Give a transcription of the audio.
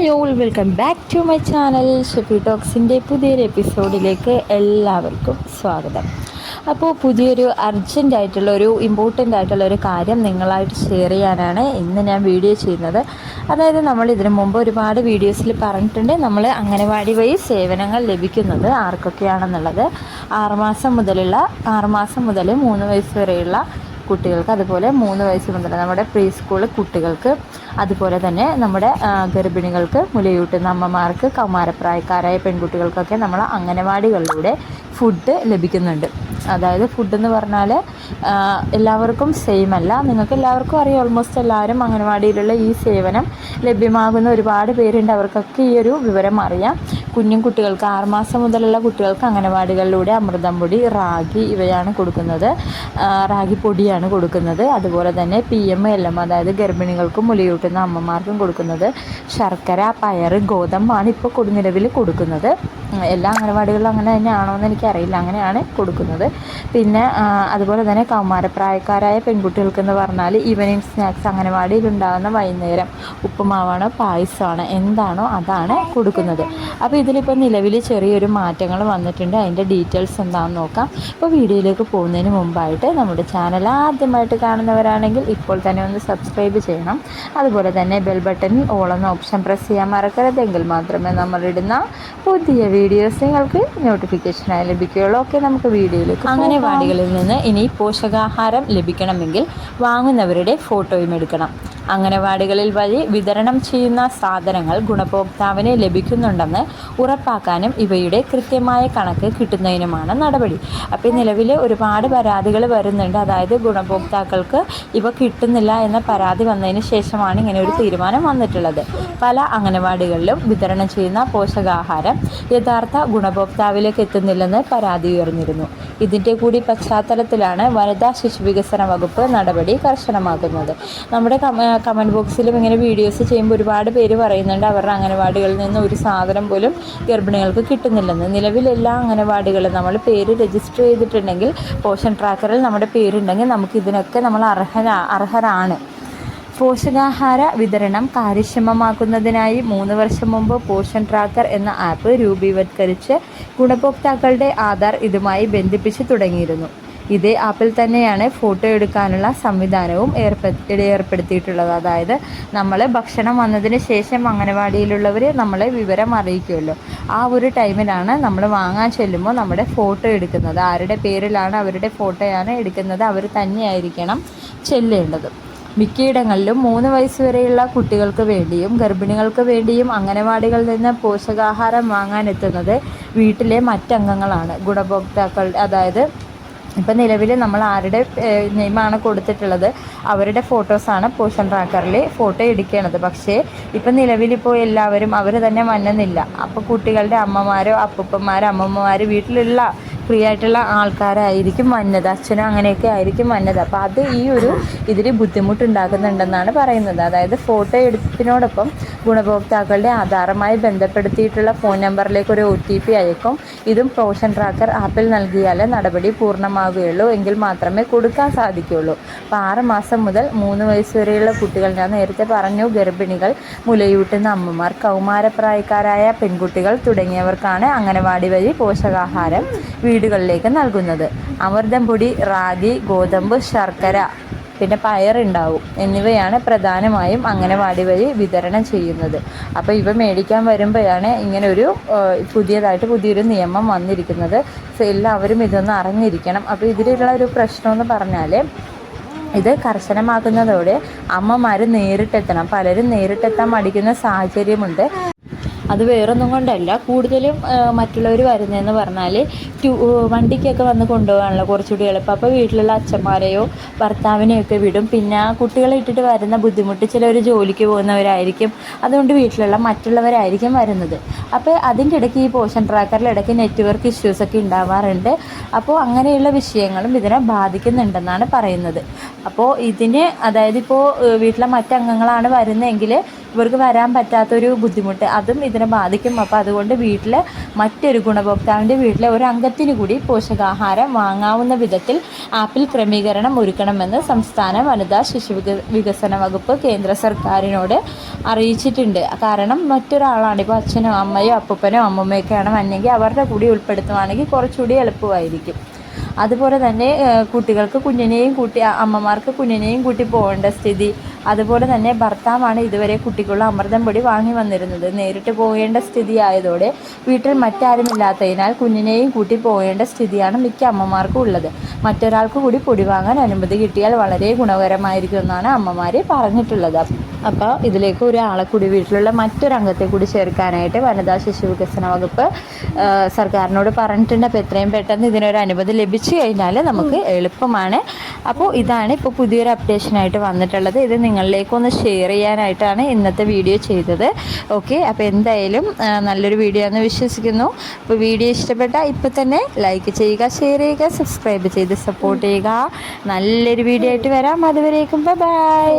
Hello welcome back to my channel Shefi ടോക്സിന്റെ പുതിയൊരു എപ്പിസോഡിലേക്ക് എല്ലാവർക്കും സ്വാഗതം. അപ്പോൾ പുതിയൊരു അർജന്റ് ആയിട്ടുള്ള ഒരു ഇമ്പോർട്ടന്റ് ആയിട്ടുള്ള ഒരു കാര്യം നിങ്ങളായിട്ട് ഷെയർ ചെയ്യാനാണ് ഇന്ന് ഞാൻ വീഡിയോ ചെയ്യുന്നത്. അതായത് നമ്മൾ ഇതിനു മുമ്പ് ഒരുപാട് വീഡിയോസിൽ പറഞ്ഞിട്ടുണ്ട്. നമ്മൾ അംഗനവാടി വഴി സേവനങ്ങൾ ലഭിക്കുന്നത് ആർക്കൊക്കെയാണെന്നുള്ളത്. ആറുമാസം മുതലുള്ള ആറുമാസം മുതൽ മൂന്ന് വയസ്സ് വരെയുള്ള കുട്ടികൾക്ക് അതുപോലെ മൂന്ന് വയസ്സ് മുതൽ നമ്മുടെ പ്രീ സ്കൂൾ കുട്ടികൾക്ക് അതുപോലെ തന്നെ നമ്മുടെ ഗർഭിണികൾക്ക് മുലയൂട്ടുന്ന അമ്മമാർക്ക് കൗമാരപ്രായക്കാരായ പെൺകുട്ടികൾക്കൊക്കെ നമ്മൾ അംഗനവാടികളിലൂടെ ഫുഡ് ലഭിക്കുന്നുണ്ട്. അതായത് ഫുഡ് എന്ന് പറഞ്ഞാൽ എല്ലാവർക്കും സെയിം അല്ല. നിങ്ങൾക്ക് എല്ലാവർക്കും അറിയാം ഓൾമോസ്റ്റ് എല്ലാവരും അംഗനവാടിയിലുള്ള ഈ സേവനം ലഭ്യമാകുന്ന ഒരുപാട് പേരുണ്ട്. അവർക്കൊക്കെ ഈ ഒരു വിവരം അറിയാം. കുഞ്ഞും കുട്ടികൾക്ക് ആറുമാസം മുതലുള്ള കുട്ടികൾക്ക് അംഗനവാടികളിലൂടെ അമൃതം പൊടി റാഗി ഇവയാണ് കൊടുക്കുന്നത്. റാഗി പൊടിയാണ് കൊടുക്കുന്നത്. അതുപോലെ തന്നെ പി എം എൽ എം അതായത് ഗർഭിണികൾക്കും മുലയൂട്ടുന്ന അമ്മമാർക്കും കൊടുക്കുന്നത്. ശർക്കര പയർ ഗോതമ്പാണ് ഇപ്പോൾ കൊടു നിലവിൽ കൊടുക്കുന്നത്. എല്ലാ അംഗനവാടികളിലും അങ്ങനെ തന്നെയാണോ എന്ന് എനിക്കറിയില്ല. അങ്ങനെയാണ് കൊടുക്കുന്നത്. പിന്നെ അതുപോലെ തന്നെ കൗമാരപ്രായക്കാരായ പെൺകുട്ടികൾക്കെന്ന് പറഞ്ഞാൽ ഈവനിങ് സ്നാക്സ് അംഗനവാടിയിൽ ഉണ്ടാകുന്ന വൈകുന്നേരം ഉപ്പുമാവാണ് പായസമാണ് എന്താണോ അതാണ് കൊടുക്കുന്നത്. അപ്പോൾ ഇതിലിപ്പോൾ നിലവിൽ ചെറിയൊരു മാറ്റങ്ങൾ വന്നിട്ടുണ്ട്. അതിന്റെ ഡീറ്റെയിൽസ് എന്താണെന്ന് നോക്കാം. ഇപ്പോൾ വീഡിയോയിലേക്ക് പോകുന്നതിന് മുമ്പായിട്ട് നമ്മുടെ ചാനൽ ആദ്യമായിട്ട് കാണുന്നവരാണെങ്കിൽ ഇപ്പോൾ തന്നെ ഒന്ന് സബ്സ്ക്രൈബ് ചെയ്യണം. അതുപോലെ തന്നെ ബെൽ ബട്ടണിൽ ഓളെന്ന ഓപ്ഷൻ പ്രസ് ചെയ്യാൻ മറക്കരുതെങ്കിൽ മാത്രമേ നമ്മളിടുന്ന പുതിയ വീഡിയോസ് നിങ്ങൾക്ക് നോട്ടിഫിക്കേഷനായി ലഭിക്കുകയുള്ളൂ. ഓക്കെ നമുക്ക് വീഡിയോയിലേക്ക് അങ്ങനെ വാടികളിൽ നിന്ന് ഇനി പോഷകാഹാരം ലഭിക്കണമെങ്കിൽ വാങ്ങുന്നവരുടെ ഫോട്ടോയും എടുക്കണം. അംഗനവാടികളിൽ വഴി വിതരണം ചെയ്യുന്ന സാധനങ്ങൾ ഗുണഭോക്താവിന് ലഭിക്കുന്നുണ്ടെന്ന് ഉറപ്പാക്കാനും ഇവയുടെ കൃത്യമായ കണക്ക് കിട്ടുന്നതിനുമാണ് നടപടി. അപ്പോൾ നിലവിൽ ഒരുപാട് പരാതികൾ വരുന്നുണ്ട്. അതായത് ഗുണഭോക്താക്കൾക്ക് ഇവ കിട്ടുന്നില്ല എന്ന പരാതി വന്നതിന് ശേഷമാണ് ഇങ്ങനെ ഒരു തീരുമാനം വന്നിട്ടുള്ളത്. പല അംഗനവാടികളിലും വിതരണം ചെയ്യുന്ന പോഷകാഹാരം യഥാർത്ഥ ഗുണഭോക്താവിലേക്ക് എത്തുന്നില്ലെന്ന് പരാതി ഉയർന്നിരുന്നു. ഇതിന്റെ കൂടി പശ്ചാത്തലത്തിലാണ് വനിതാ ശിശു വികസന വകുപ്പ് നടപടി കർശനമാക്കുന്നത്. നമ്മുടെ കമന്റ് ബോക്സിലും ഇങ്ങനെ വീഡിയോസ് ചെയ്യുമ്പോൾ ഒരുപാട് പേര് പറയുന്നുണ്ട് അവരുടെ അംഗനവാടികളിൽ നിന്ന് ഒരു സാധനം പോലും ഗർഭിണികൾക്ക് കിട്ടുന്നില്ലെന്ന്. നിലവിൽ എല്ലാ അംഗനവാടികളും നമ്മൾ പേര് രജിസ്റ്റർ ചെയ്തിട്ടുണ്ടെങ്കിൽ പോഷൻ ട്രാക്കറിൽ നമ്മുടെ പേരുണ്ടെങ്കിൽ നമുക്ക് ഇതിനൊക്കെ നമ്മൾ അർഹരാ അർഹരാണ്. പോഷകാഹാര വിതരണം കാര്യക്ഷമമാക്കുന്നതിനായി മൂന്ന് വർഷം മുമ്പ് പോഷൻ ട്രാക്കർ എന്ന ആപ്പ് രൂപീകരിച്ച് ഗുണഭോക്താക്കളുടെ ആധാർ ഇതുമായി ബന്ധിപ്പിച്ച് തുടങ്ങിയിരുന്നു. ഇതേ ആപ്പിൽ തന്നെയാണ് ഫോട്ടോ എടുക്കാനുള്ള സംവിധാനവും ഏർപ്പെ ഏർപ്പെടുത്തിയിട്ടുള്ളത്. അതായത് നമ്മൾ ഭക്ഷണം വന്നതിന് ശേഷം അംഗനവാടിയിലുള്ളവർ നമ്മളെ വിവരം അറിയിക്കുമല്ലോ. ആ ഒരു ടൈമിലാണ് നമ്മൾ വാങ്ങാൻ ചെല്ലുമ്പോൾ നമ്മുടെ ഫോട്ടോ എടുക്കുന്നത്. ആരുടെ പേരിലാണ് അവരുടെ ഫോട്ടോയാണ് എടുക്കുന്നത്. അവർ തന്നെയായിരിക്കണം ചെല്ലേണ്ടത്. മിക്കയിടങ്ങളിലും മൂന്ന് വയസ്സ് വരെയുള്ള കുട്ടികൾക്ക് വേണ്ടിയും ഗർഭിണികൾക്ക് വേണ്ടിയും അംഗനവാടികളിൽ നിന്ന് പോഷകാഹാരം വാങ്ങാനെത്തുന്നത് വീട്ടിലെ മറ്റംഗങ്ങളാണ്. ഗുണഭോക്താക്കൾ അതായത് ഇപ്പം നിലവിൽ നമ്മൾ ആരുടെ നെയിമാണ് കൊടുത്തിട്ടുള്ളത് അവരുടെ ഫോട്ടോസാണ് പോഷൻ ട്രാക്കറിൽ ഫോട്ടോ എടുക്കേണ്ടത് പക്ഷേ ഇപ്പം നിലവിലിപ്പോൾ എല്ലാവരും അവർ തന്നെ മന്നുന്നില്ല അപ്പോൾ കുട്ടികളുടെ അമ്മമാരോ അപ്പൂപ്പന്മാരോ അമ്മമ്മമാരോ വീട്ടിലുള്ള ഫ്രീ ആയിട്ടുള്ള ആൾക്കാരായിരിക്കും വന്നത്. അച്ഛനും അങ്ങനെയൊക്കെ ആയിരിക്കും വന്നത്. അപ്പോൾ അത് ഈ ഒരു ഇതിൽ ബുദ്ധിമുട്ടുണ്ടാക്കുന്നുണ്ടെന്നാണ് പറയുന്നത്. അതായത് ഫോട്ടോ എടുപ്പിനോടൊപ്പം ഗുണഭോക്താക്കളുടെ ആധാറുമായി ബന്ധപ്പെടുത്തിയിട്ടുള്ള ഫോൺ നമ്പറിലേക്ക് ഒരു ഒ ടി പി അയക്കും. ഇതും പോഷൻ ട്രാക്കർ ആപ്പിൽ നൽകിയാലേ നടപടി പൂർണമാകുകയുള്ളൂ എങ്കിൽ മാത്രമേ കൊടുക്കാൻ സാധിക്കുകയുള്ളൂ. അപ്പോൾ ആറ് മാസം മുതൽ മൂന്ന് വയസ്സ് വരെയുള്ള കുട്ടികൾ ഞാൻ നേരത്തെ പറഞ്ഞു ഗർഭിണികൾ മുലയൂട്ടുന്ന അമ്മമാർ കൗമാരപ്രായക്കാരായ പെൺകുട്ടികൾ തുടങ്ങിയവർക്കാണ് അംഗനവാടി വഴി പോഷകാഹാരം വീടുകളിലേക്ക് നൽകുന്നത്. അമൃതം പൊടി റാഗി ഗോതമ്പ് ശർക്കര പിന്നെ പയറുണ്ടാവും എന്നിവയാണ് പ്രധാനമായും അംഗനവാടി വഴി വിതരണം ചെയ്യുന്നത്. അപ്പോൾ ഇവ മേടിക്കാൻ വരുമ്പോഴാണ് ഇങ്ങനെ ഒരു പുതിയതായിട്ട് പുതിയൊരു നിയമം വന്നിരിക്കുന്നത്. എല്ലാവരും ഇതൊന്ന് അറിഞ്ഞിരിക്കണം. അപ്പോൾ ഇതിലുള്ള ഒരു പ്രശ്നമെന്ന് പറഞ്ഞാൽ ഇത് കർശനമാക്കുന്നതോടെ അമ്മമാർ നേരിട്ടെത്തണം. പലരും നേരിട്ടെത്താൻ മടിക്കുന്ന സാഹചര്യമുണ്ട്. അത് വേറൊന്നും കൊണ്ടല്ല. കൂടുതലും മറ്റുള്ളവർ വരുന്നതെന്ന് പറഞ്ഞാൽ ടു വണ്ടിക്കൊക്കെ വന്ന് കൊണ്ടുപോകാനുള്ള കുറച്ചുകൂടി എളുപ്പം അപ്പോൾ വീട്ടിലുള്ള അച്ഛന്മാരെയോ ഭർത്താവിനെയൊക്കെ വിടും. പിന്നെ കുട്ടികളെ ഇട്ടിട്ട് വരുന്ന ബുദ്ധിമുട്ട് ചിലവർ ജോലിക്ക് പോകുന്നവരായിരിക്കും. അതുകൊണ്ട് വീട്ടിലുള്ള മറ്റുള്ളവരായിരിക്കും വരുന്നത്. അപ്പോൾ അതിന്റെ ഇടയ്ക്ക് ഈ പോഷൻ ട്രാക്കറിൽ ഇടയ്ക്ക് നെറ്റ്വർക്ക് ഇഷ്യൂസൊക്കെ ഉണ്ടാവാറുണ്ട്. അപ്പോൾ അങ്ങനെയുള്ള വിഷയങ്ങളും ഇതിനെ ബാധിക്കുന്നുണ്ടെന്നാണ് പറയുന്നത്. അപ്പോൾ ഇതിന് അതായത് ഇപ്പോൾ വീട്ടിലെ മറ്റംഗങ്ങളാണ് വരുന്നതെങ്കിൽ ഇവർക്ക് വരാൻ പറ്റാത്തൊരു ബുദ്ധിമുട്ട്. അതും ഇതിനെ ബാധിക്കും. അപ്പോൾ അതുകൊണ്ട് വീട്ടിൽ മറ്റൊരു ഗുണഭോക്താവിന്റെ വീട്ടിലെ ഒരു അംഗത്തിന് കൂടി പോഷകാഹാരം വാങ്ങാവുന്ന വിധത്തിൽ ആപ്പിൽ ക്രമീകരണം ഒരുക്കണമെന്ന് സംസ്ഥാന വനിതാ ശിശു വികസന വകുപ്പ് കേന്ദ്ര സർക്കാരിനോട് അറിയിച്ചിട്ടുണ്ട്. കാരണം മറ്റൊരാളാണ് ഇപ്പോൾ അച്ഛനോ അമ്മയോ അപ്പൂപ്പനോ അമ്മൂമ്മയൊക്കെയാണ് വന്നെങ്കിൽ അവരുടെ കൂടി ഉൾപ്പെടുത്തുവാണെങ്കിൽ കുറച്ചുകൂടി എളുപ്പമായിരിക്കും. അതുപോലെ തന്നെ കുട്ടികൾക്ക് കുഞ്ഞിനെയും കൂട്ടി അമ്മമാർക്ക് കുഞ്ഞിനെയും കൂട്ടി പോകേണ്ട സ്ഥിതി. അതുപോലെ തന്നെ ഭർത്താവാണ് ഇതുവരെ കുട്ടിക്കുള്ള അമൃതം പൊടി വാങ്ങി വന്നിരുന്നത്. നേരിട്ട് പോകേണ്ട സ്ഥിതി ആയതോടെ വീട്ടിൽ മറ്റാരുമില്ലാത്തതിനാൽ കുഞ്ഞിനെയും കൂട്ടി പോകേണ്ട സ്ഥിതിയാണ് മിക്ക അമ്മമാർക്കും ഉള്ളത്. മറ്റൊരാൾക്ക് കൂടി പൊടി വാങ്ങാൻ അനുമതി കിട്ടിയാൽ വളരെ ഗുണകരമായിരിക്കും എന്നാണ് അമ്മമാരെ പറഞ്ഞിട്ടുള്ളത്. അപ്പോൾ ഇതിലേക്ക് ഒരാളെ കൂടി വീട്ടിലുള്ള മറ്റൊരംഗത്തെ കൂടി ചേർക്കാനായിട്ട് വനിതാ ശിശു വികസന വകുപ്പ് സർക്കാരിനോട് പറഞ്ഞിട്ടുണ്ട്. അപ്പോൾ എത്രയും പെട്ടെന്ന് ഇതിനൊരു അനുമതി ലഭിച്ചു കഴിഞ്ഞാൽ നമുക്ക് എളുപ്പമാണ്. അപ്പോൾ ഇതാണ് ഇപ്പോൾ പുതിയൊരു അപ്ഡേഷനായിട്ട് വന്നിട്ടുള്ളത്. ഇത് നിങ്ങളിലേക്കൊന്ന് ഷെയർ ചെയ്യാനായിട്ടാണ് ഇന്നത്തെ വീഡിയോ ചെയ്തത്. ഓക്കെ അപ്പോൾ എന്തായാലും നല്ലൊരു വീഡിയോ എന്ന് വിശ്വസിക്കുന്നു. അപ്പോൾ വീഡിയോ ഇഷ്ടപ്പെട്ടാൽ ഇപ്പോൾ തന്നെ ലൈക്ക് ചെയ്യുക ഷെയർ ചെയ്യുക സബ്സ്ക്രൈബ് ചെയ്ത് സപ്പോർട്ട് ചെയ്യുക. നല്ലൊരു വീഡിയോ ആയിട്ട് വരാം. അതുവരേക്കും ബൈ